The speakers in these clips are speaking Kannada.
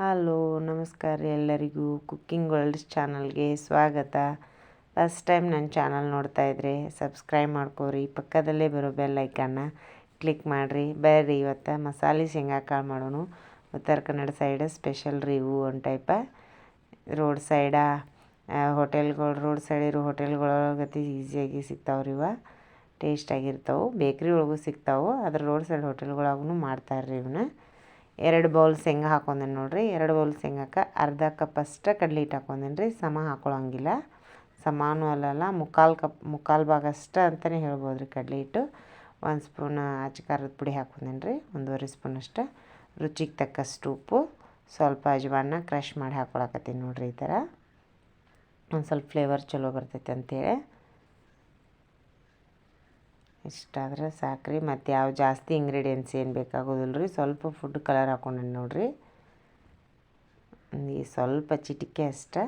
ಹಲೋ, ನಮಸ್ಕಾರ ರೀ ಎಲ್ಲರಿಗೂ. ಕುಕ್ಕಿಂಗ್ ವರ್ಲ್ಡ್ಸ್ ಚಾನಲ್ಗೆ ಸ್ವಾಗತ. ಫಸ್ಟ್ ಟೈಮ್ ನನ್ನ ಚಾನಲ್ ನೋಡ್ತಾ ಇದ್ರೆ ಸಬ್ಸ್ಕ್ರೈಬ್ ಮಾಡ್ಕೋರಿ. ಪಕ್ಕದಲ್ಲೇ ಬರೋ ಬೆಲ್ ಐಕನ್ನ ಕ್ಲಿಕ್ ಮಾಡಿರಿ. ಬರ್ರಿ ಇವತ್ತು ಮಸಾಲೆ ಶೇಂಗಾ ಕಾಳು ಮಾಡೋಣ ಉತ್ತರ ಕನ್ನಡ ಸೈಡ್ ಸ್ಪೆಷಲ್ ರೀ ಇವು ಒಂದು ಟೈಪ ರೋಡ್ ಸೈಡ ಹೋಟೆಲ್ಗಳು ರೋಡ್ ಸೈಡ್ ಇರೋ ಹೋಟೆಲ್ಗಳೊಳಗತಿ ಈಸಿಯಾಗಿ ಸಿಗ್ತಾವ್ರಿ ಇವ. ಟೇಸ್ಟಾಗಿರ್ತಾವೆ ಬೇಕ್ರಿ ಒಳಗೂ ಸಿಗ್ತಾವೆ. ಅದ್ರ ರೋಡ್ ಸೈಡ್ ಹೋಟೆಲ್ಗಳಾಗೂ ಮಾಡ್ತಾರೆ ರೀ ಇವನ್ನ ಎರಡು ಬೌಲ್ ಶೇಂಗಾ ಹಾಕೊಂಡೇನಿ ನೋಡಿರಿ. ಎರಡು ಬೌಲ್ ಶೇಂಗಾಕ್ಕೆ ಅರ್ಧ ಕಪ್ ಅಷ್ಟು ಕಡಲೆ ಹಿಟ್ಟು ಹಾಕೊಂಡೇನಿ ರೀ. ಸಮ ಹಾಕೊಳ್ಳೋಂಗಿಲ್ಲ ಸಮಾನು ಅಲ್ಲಲ್ಲ ಮುಕ್ಕಾಲು ಕಪ್ ಮುಕ್ಕಾಲು ಭಾಗ ಅಷ್ಟು ಅಂತಲೇ ಹೇಳ್ಬೋದು ರೀ ಕಡಲೆ ಹಿಟ್ಟು. ಒಂದು ಸ್ಪೂನ್ ಅಚ್ಚ ಖಾರದ ಪುಡಿ ಹಾಕೊಂಡೇನಿ ರೀ. ಒಂದೂವರೆ ಸ್ಪೂನ್ ಅಷ್ಟು. ರುಚಿಗೆ ತಕ್ಕಷ್ಟು ಉಪ್ಪು. ಸ್ವಲ್ಪ ಅಜವಾನ ಕ್ರಷ್ ಮಾಡಿ ಹಾಕೊಳಕತ್ತೀನಿ ನೋಡಿರಿ ಈ ಥರ ಒಂದು ಸ್ವಲ್ಪ ಫ್ಲೇವರ್ ಚಲೋ ಬರ್ತೈತೆ ಅಂತೇಳಿ. ಇಷ್ಟಾದ್ರೆ ಸಾಕ್ರಿ. ಮತ್ತು ಯಾವ ಜಾಸ್ತಿ ಇಂಗ್ರೀಡಿಯೆಂಟ್ಸ್ ಏನು ಬೇಕಾಗೋದಿಲ್ಲ ರೀ ಸ್ವಲ್ಪ ಫುಡ್ ಕಲರ್ ಹಾಕೊಂಡೇನೆ ನೋಡಿರಿ. ಈ ಸ್ವಲ್ಪ ಚಿಟಿಕೆ ಅಷ್ಟೇ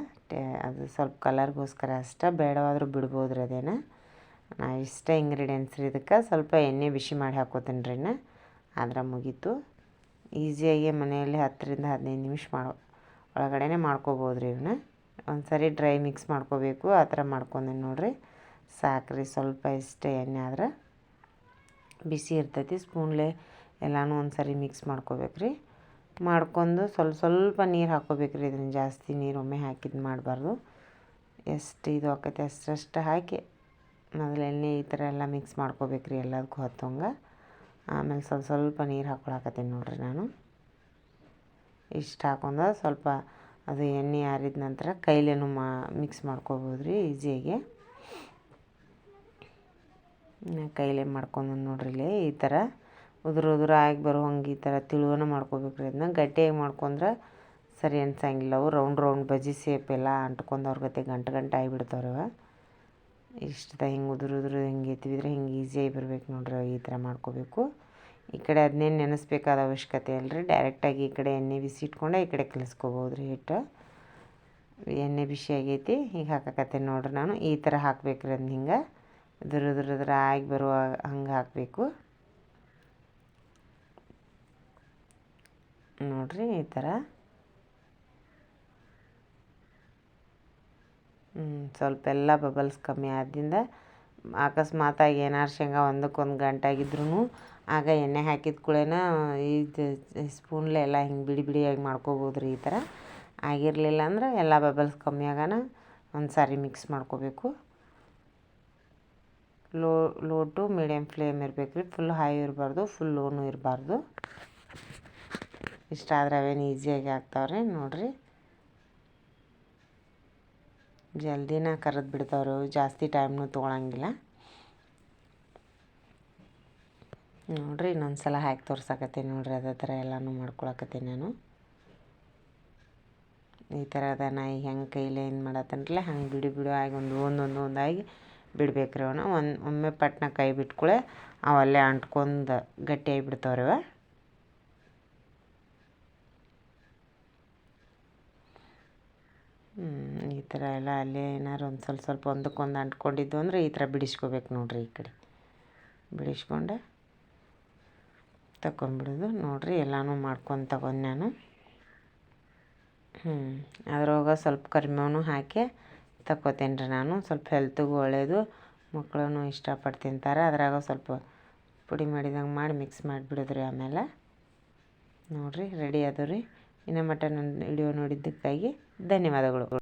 ಅದು ಸ್ವಲ್ಪ ಕಲರ್ಗೋಸ್ಕರ ಅಷ್ಟೇ, ಬೇಡವಾದರೂ ಬಿಡ್ಬೋದು ರೀ ಅದೇನ. ನಾ ಇಷ್ಟ ಇಂಗ್ರೀಡಿಯೆಂಟ್ಸ್ ರೀ ಇದಕ್ಕೆ, ಸ್ವಲ್ಪ ಎಣ್ಣೆ ಬಿಸಿ ಮಾಡಿ ಹಾಕೋತೀನಿ ರೀ ಆದ್ರೆ ಮುಗೀತು. ಈಸಿಯಾಗಿ ಮನೆಯಲ್ಲಿ ಹತ್ತರಿಂದ ಹದಿನೈದು ನಿಮಿಷ ಮಾಡೋ ಒಳಗಡೆ ಮಾಡ್ಕೋಬೋದು ರೀ ಇವನ್ನ ಒಂದು ಸರಿ ಡ್ರೈ ಮಿಕ್ಸ್ ಮಾಡ್ಕೋಬೇಕು, ಆ ಥರ ಮಾಡ್ಕೊಂಡೆ ನೋಡಿರಿ. ಸಾಕ್ರಿ, ಸ್ವಲ್ಪ ಇಷ್ಟೇ ಎಣ್ಣೆ ಆದ್ರೆ. ಬಿಸಿ ಇರ್ತೈತಿ, ಸ್ಪೂನ್ಲೆ ಎಲ್ಲನೂ ಒಂದು ಸರಿ ಮಿಕ್ಸ್ ಮಾಡ್ಕೋಬೇಕ್ರಿ. ಮಾಡ್ಕೊಂಡು ಸ್ವಲ್ಪ ಸ್ವಲ್ಪ ನೀರು ಹಾಕ್ಕೋಬೇಕ್ರಿ, ಇದನ್ನು ಜಾಸ್ತಿ ನೀರು ಒಮ್ಮೆ ಹಾಕಿದ್ದು ಮಾಡಬಾರ್ದು. ಎಷ್ಟು ಇದು ಆಕೈತೆ ಅಷ್ಟಷ್ಟು ಹಾಕಿ ಮೊದಲು ಎಣ್ಣೆ ಈ ಥರ ಎಲ್ಲ ಮಿಕ್ಸ್ ಮಾಡ್ಕೋಬೇಕ್ರಿ ಎಲ್ಲದಕ್ಕೂ ಹತ್ತಂಗೆ. ಆಮೇಲೆ ಸ್ವಲ್ಪ ಸ್ವಲ್ಪ ನೀರು ಹಾಕೊಳಕತ್ತೀನಿ ನೋಡಿರಿ ನಾನು. ಇಷ್ಟು ಹಾಕೊಂಡು ಸ್ವಲ್ಪ ಅದು ಎಣ್ಣೆ ಆರಿದ ನಂತರ ಕೈಲೇನು ಮಾ ಮಿಕ್ಸ್ ಮಾಡ್ಕೋಬೋದು ರೀ ಈಸಿಯಾಗಿ ಕೈಲೇ ಮಾಡ್ಕೊಂಡು ನೋಡ್ರಿ ಇಲ್ಲಿ, ಈ ಥರ ಉದುರು ಉದುರು ಆಗಿ ಬರೋ ಹಂಗೆ ಈ ಥರ ತಿಳುವನ ಮಾಡ್ಕೋಬೇಕ್ರಿ. ಅದನ್ನ ಗಟ್ಟಿಯಾಗಿ ಮಾಡ್ಕೊಂಡ್ರೆ ಸರಿ ಅನ್ಸಂಗಿಲ್ಲ. ಅವು ರೌಂಡ್ ರೌಂಡ್ ಬಜ್ಜಿ ಸೇಪ್ ಎಲ್ಲ ಅಂಟ್ಕೊಂಡವ್ರ ಗತೆ ಗಂಟು ಗಂಟು ಆಗಿಬಿಡ್ತಾವ್ರವ ಇಷ್ಟದ ಹಿಂಗೆ ಉದುರು ಉದುರು ಹಿಂಗೆ ಎತ್ತಿದ್ರೆ ಹಿಂಗೆ ಈಸಿಯಾಗಿ ಬರ್ಬೇಕು ನೋಡ್ರಿ ಈ ಥರ ಮಾಡ್ಕೋಬೇಕು. ಈ ಕಡೆ ಅದನ್ನೇನು ನೆನೆಸ್ಬೇಕಾದ ಅವಶ್ಯಕತೆ ಅಲ್ರಿ ಡೈರೆಕ್ಟಾಗಿ ಈ ಕಡೆ ಎಣ್ಣೆ ಬಿಸಿ ಇಟ್ಕೊಂಡೆ ಈ ಕಡೆ ಕಲಿಸ್ಕೋಬೋದು ರೀ ಹಿಟ್ಟು. ಎಣ್ಣೆ ಬಿಸಿ ಆಗೈತಿ ಹಿಂಗೆ ಹಾಕಕತ್ತೆ ನೋಡ್ರಿ ನಾನು. ಈ ಥರ ಹಾಕ್ಬೇಕ್ರಿ ಅದನ್ನ ಹಿಂಗೆ. ಉದುರು ದ್ರ ಉದುರು ಆಗಿ ಬರುವ ಹಂಗೆ ಹಾಕಬೇಕು. ನೋಡ್ರಿ ಈ ಥರ ಸ್ವಲ್ಪ ಎಲ್ಲ ಬಬಲ್ಸ್ ಕಮ್ಮಿ ಆದಿಂದ ಅಕಸ್ಮಾತಾಗಿ ಏನಾರು ಶೇಂಗಾ ಒಂದಕ್ಕೊಂದು ಗಂಟಾಗಿದ್ರೂ ಆಗ ಎಣ್ಣೆ ಹಾಕಿದ ಕೂಡೇನ ಇದು ಸ್ಪೂನ್ಲೆ ಎಲ್ಲ ಹಿಂಗೆ ಬಿಡಿ ಬಿಡಿಯಾಗಿ ಮಾಡ್ಕೋಬೋದು ರೀ ಈ ಥರ ಆಗಿರಲಿಲ್ಲ ಅಂದ್ರೆ ಎಲ್ಲ ಬಬಲ್ಸ್ ಕಮ್ಮಿ ಆಗೋಣ ಒಂದು ಸಾರಿ ಮಿಕ್ಸ್ ಮಾಡ್ಕೋಬೇಕು. Low low to medium flame ಇರಬೇಕು ರೀ. ಫುಲ್ ಹೈ ಇರಬಾರ್ದು ಫುಲ್ ಲೋನು ಇರಬಾರ್ದು. ಇಷ್ಟಾದ್ರೆ ಅವೇನು ಈಸಿಯಾಗಿ ಆಗ್ತಾವ್ರಿ, ನೋಡಿರಿ. ಜಲ್ದಿನ ಕರೆದು ಬಿಡ್ತಾವ್ರಿ, ಜಾಸ್ತಿ ಟೈಮ್ನು ತೊಗೊಳಂಗಿಲ್ಲ. ನೋಡಿರಿ ಇನ್ನೊಂದು ಸಲ ಹಾಕಿ ತೋರ್ಸಕತ್ತೀನಿ ನೋಡಿರಿ, ಅದೇ ಥರ ಎಲ್ಲನೂ ಮಾಡ್ಕೊಳಕತ್ತೀನಿ ನಾನು. ಈ ಥರ ಅದ ನಾ ಈಗ ಹೆಂಗೆ ಕೈಲಿ ಏನು ಮಾಡತ್ತನ್ರಲ್ಲ, ಹಂಗೆ ಬಿಡಿ ಬಿಡು ಆಗಿ ಒಂದು ಒಂದೊಂದು ಒಂದಾಗಿ ಬಿಡ್ಬೇಕ್ರಿ ಅವನ್ನ ಒಂದು ಒಮ್ಮೆ ಪಟ್ನ ಕೈ ಬಿಟ್ಕೊಳೆ ಅವಲ್ಲೇ ಅಂಟ್ಕೊಂಡು ಗಟ್ಟಿಯಾಗಿ ಅವ ಈ ಥರ ಎಲ್ಲ ಅಲ್ಲೇ ಏನಾರು ಒಂದು ಸ್ವಲ್ಪ ಸ್ವಲ್ಪ ಒಂದಕ್ಕೊಂದು ಅಂಟ್ಕೊಂಡಿದ್ದು ಅಂದರೆ ಈ ಥರ ಬಿಡಿಸ್ಕೋಬೇಕು ನೋಡಿರಿ ಈ ಕಡೆ. ಬಿಡಿಸ್ಕೊಂಡೆ ತಗೊಂಬಿಡೋದು ನೋಡಿರಿ, ಎಲ್ಲನೂ ಮಾಡ್ಕೊಂಡು ತಗೊಂಡು ನಾನು. ಹ್ಞೂ ಅದ್ರೊಳಗೆ ಸ್ವಲ್ಪ ಕರಿಬೇವನು ಹಾಕಿ ತಗೋತೀನಿ ರೀ ನಾನು. ಸ್ವಲ್ಪ ಹೆಲ್ತಿಗೂ ಒಳ್ಳೆಯದು ಮಕ್ಕಳು ಇಷ್ಟಪಟ್ಟು ತಿಂತಾರೆ. ಅದ್ರಾಗ ಸ್ವಲ್ಪ ಪುಡಿ ಮಾಡಿದಂಗೆ ಮಾಡಿ ಮಿಕ್ಸ್ ಮಾಡಿಬಿಡೋದ್ರಿ ಆಮೇಲೆ. ನೋಡಿರಿ ರೆಡಿ ಅದು ರೀ ಇನ್ನು ಮಟ್ಟ ನನ್ನ ವಿಡಿಯೋ ನೋಡಿದ್ದಕ್ಕಾಗಿ ಧನ್ಯವಾದಗಳು.